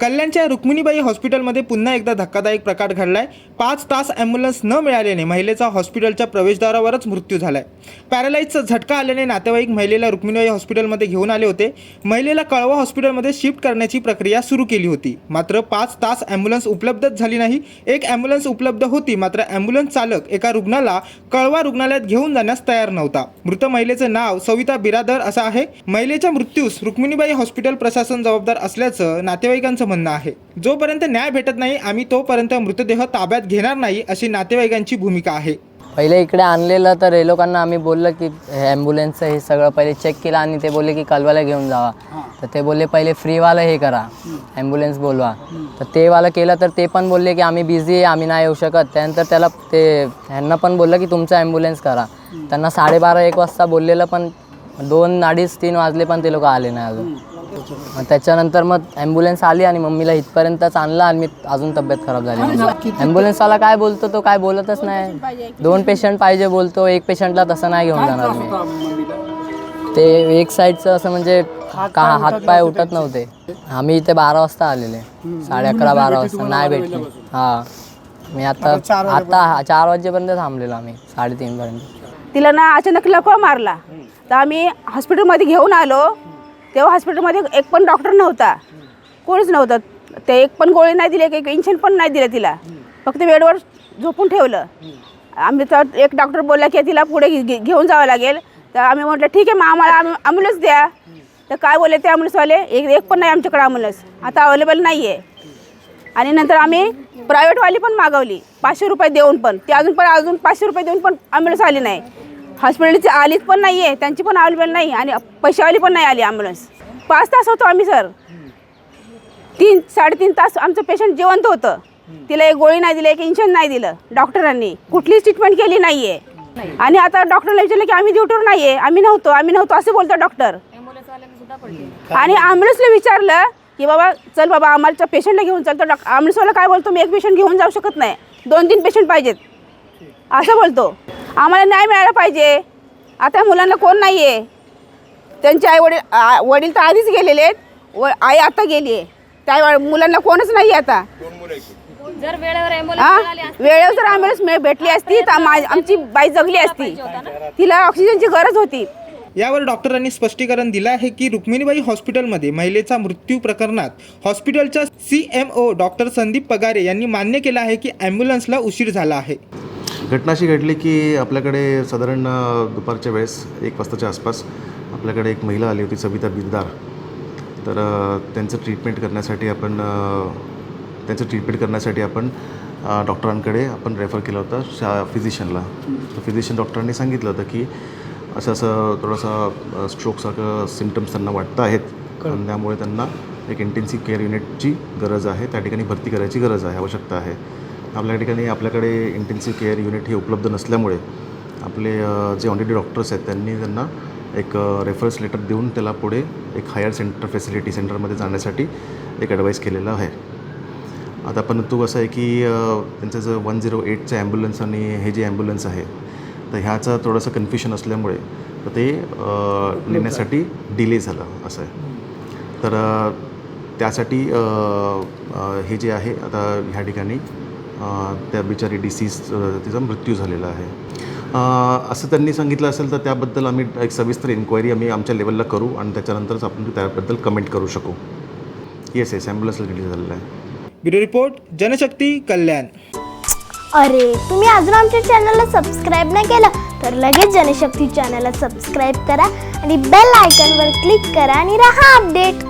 कल्याणच्या रुक्मिणीबाई हॉस्पिटलमध्ये पुन्हा एकदा धक्कादायक प्रकार घडलाय. पाच तास ॲम्ब्युलन्स न मिळाल्याने महिलेचा हॉस्पिटलच्या प्रवेशद्वारावरच मृत्यू झालाय. पॅरालाईजचा झटका आल्याने नातेवाईक महिलेला रुक्मिणीबाई हॉस्पिटलमध्ये घेऊन आले होते. महिलेला कळवा हॉस्पिटलमध्ये शिफ्ट करण्याची प्रक्रिया सुरू केली होती. मात्र पाच तास ॲम्ब्युलन्स उपलब्धच झाली नाही. एक ॲम्ब्युलन्स उपलब्ध होती मात्र ॲम्ब्युलन्स चालक एका रुग्णाला कळवा रुग्णालयात घेऊन जाण्यास तयार नव्हता. मृत महिलेचे नाव सविता बिरादर असं आहे. महिलेच्या मृत्यूस रुक्मिणीबाई हॉस्पिटल प्रशासन जबाबदार असल्याचं नातेवाईकांचं म्हणणं आहे. जोपर्यंत न्याय भेटत नाही आम्ही तोपर्यंत मृतदेह ताब्यात घेणार नाही अशी नातेवाईकांची भूमिका आहे. पहिले इकडे आणलेलं तर हे लोकांना आम्ही बोललं की ॲम्ब्युलन्सचं हे सगळं पहिले चेक केलं आणि ते बोलले की कलवाला घेऊन जावा. तर ते बोलले पहिले फ्रीवालं हे करा. ॲम्ब्युलन्स बोलवा. तर ते वालं केलं तर ते पण बोलले की आम्ही बिझी आहे आम्ही नाही येऊ शकत. त्यानंतर त्याला ते ह्यांना पण बोललं की तुमचं ॲम्ब्युलन्स करा. त्यांना साडेबारा एक वाजता बोललेलं पण दोन अडीच तीन वाजले पण ते लोक आले नाही अजून. मग त्याच्यानंतर मग ॲम्ब्युलन्स आली आणि मम्मीला इथपर्यंतच आणलं आणि मी अजून तब्येत खराब झाली. ॲम्ब्युलन्सवाला काय बोलतो तो काय बोलतच नाही. दोन पेशंट पाहिजे बोलतो एक पेशंटला तसं नाही घेऊन जाणार मी. ते एक साईडचं असं म्हणजे का हातपाय उठत नव्हते आम्ही इथे बारा वाजता आलेले. साडे अकरा बारा वाजता. नाही भेटले. हां. मी आता आता चार वाजेपर्यंत थांबलेलो आम्ही साडेतीनपर्यंत. तिला ना अचानक लकवा मारला. तर आम्ही हॉस्पिटलमध्ये घेऊन आलो. तेव्हा हॉस्पिटलमध्ये एक पण डॉक्टर नव्हता. कोणीच नव्हतं. ते एक पण गोळी नाही दिली एक इंजेक्शन पण नाही दिलं तिला. फक्त बेडवर झोपून ठेवलं. आम्ही तर एक डॉक्टर बोलला की तिला पुढे घे- घेऊन जावं लागेल. तर आम्ही म्हटलं ठीक आहे मग आम्हाला ॲम्ब्युलन्स द्या. तर काय बोलले ते ॲम्ब्युलन्सवाले एक एक पण नाही आमच्याकडे ॲम्ब्युलन्स आता अवेलेबल नाही आहे आणि नंतर आम्ही प्रायव्हेटवाली पण मागवली. पाचशे रुपये देऊन पण. ते अजून पण अजून पाचशे रुपये देऊन पण ॲम्ब्युलन्स आली नाही. हॉस्पिटलची आलीच पण नाही आहे त्यांची पण अवेलेबल नाही आणि पैशावाली पण नाही आली ॲम्ब्युलन्स. पाच तास होतो आम्ही सर. तीन साडेतीन तास आमचं पेशंट जिवंत होतं. तिला एक गोळी नाही दिली एक इंजेक्शन नाही दिलं डॉक्टरांनी. कुठलीच ट्रीटमेंट केली नाही आहे आणि आता डॉक्टरला विचारलं की आम्ही ड्युटीवर नाही आहे आम्ही नव्हतो आम्ही नव्हतो असं बोलतो डॉक्टर. आणि ॲम्ब्युलन्सला विचारलं की बाबा चल बाबा आम्हाला पेशंटला घेऊन चल. तर ॲम्ब्युलन्सवाला काय बोलतो मी एक पेशंट घेऊन जाऊ शकत नाही. दोन तीन पेशंट पाहिजेत. असं बोलतो. आम्हाला न्याय मिळाला पाहिजे. आता मुलांना कोण नाही आहे त्यांचे आई वडील वडील तर आधीच गेलेले आहेत. व आई आता गेली आहे. त्या वा- मुलांना कोणच नाही आहे आता. जर वेळेवर हा वेळेवर जर ॲम्ब्युलन्स मिळ- भेटली असती तर मा- आमची बाई जगली असती. तिला ऑक्सिजनची गरज होती. यावर डॉक्टरांनी स्पष्टीकरण दिलं आहे की रुक्मिणीबाई हॉस्पिटलमध्ये महिलेचा मृत्यू प्रकरणात हॉस्पिटलच्या C M O doctor Sandeep Pagare यांनी मान्य केलं आहे की ॲम्ब्युलन्सला उशीर झाला आहे. घटना अशी घडली की आपल्याकडे साधारण दुपारच्या वेळेस एक वाजताच्या आसपास आपल्याकडे एक महिला आली होती सविता बिरदार तर त्यांचं ट्रीटमेंट करण्यासाठी आपण त्यांचं ट्रीटमेंट करण्यासाठी आपण डॉक्टरांकडे आपण रेफर केलं होतं शा फिजिशियनला तर फिजिशियन डॉक्टरांनी सांगितलं होतं की असं असं थोडासा स्ट्रोकसारखं सिमटम्स त्यांना वाटतं आहेत. त्यामुळे त्यांना एक इंटेन्सिव्ह केअर युनिटची गरज आहे. त्या ठिकाणी भरती करायची गरज आहे आवश्यकता आहे. आपल्या ठिकाणी आपल्याकडे इंटेन्सिव्ह केअर युनिट हे उपलब्ध नसल्यामुळे आपले जे ऑलरेडी डॉक्टर्स आहेत त्यांनी त्यांना एक रेफरन्स लेटर देऊन त्याला पुढे एक हायर सेंटर फॅसिलिटी सेंटरमध्ये जाण्यासाठी एक ॲडवाईस केलेलं आहे. आता परंतु असं आहे की त्यांचं जर वन झिरो एटचं ॲम्ब्युलन्स आणि हे जे ॲम्ब्युलन्स आहे तर ह्याचं थोडंसं कन्फ्युशन असल्यामुळे तर ते नेण्यासाठी डिले झालं असं आहे. तर त्यासाठी हे जे आहे आता ह्या ठिकाणी त्या बिचारी डिसीज तिचा मृत्यू झालेला आहे. असं त्यांनी सांगितलं असेल तर त्याबद्दल आम्ही एक सविस्तर इन्क्वायरी आम्ही आमच्या लेवलला करू आणि त्याच्यानंतरच आपण त्याबद्दल कमेंट करू शकू. येस येस ॲम्ब्युलन्सला रिलीज झालेला आहे. Bureau report Janshakti Kalyan. अरे तुम्ही अजून आमच्या चॅनलला सबस्क्राईब नाही केलं तर लगेच जनशक्ती चॅनलला सबस्क्राईब करा आणि बेल आयकॉनवर क्लिक करा आणि राहा अपडेट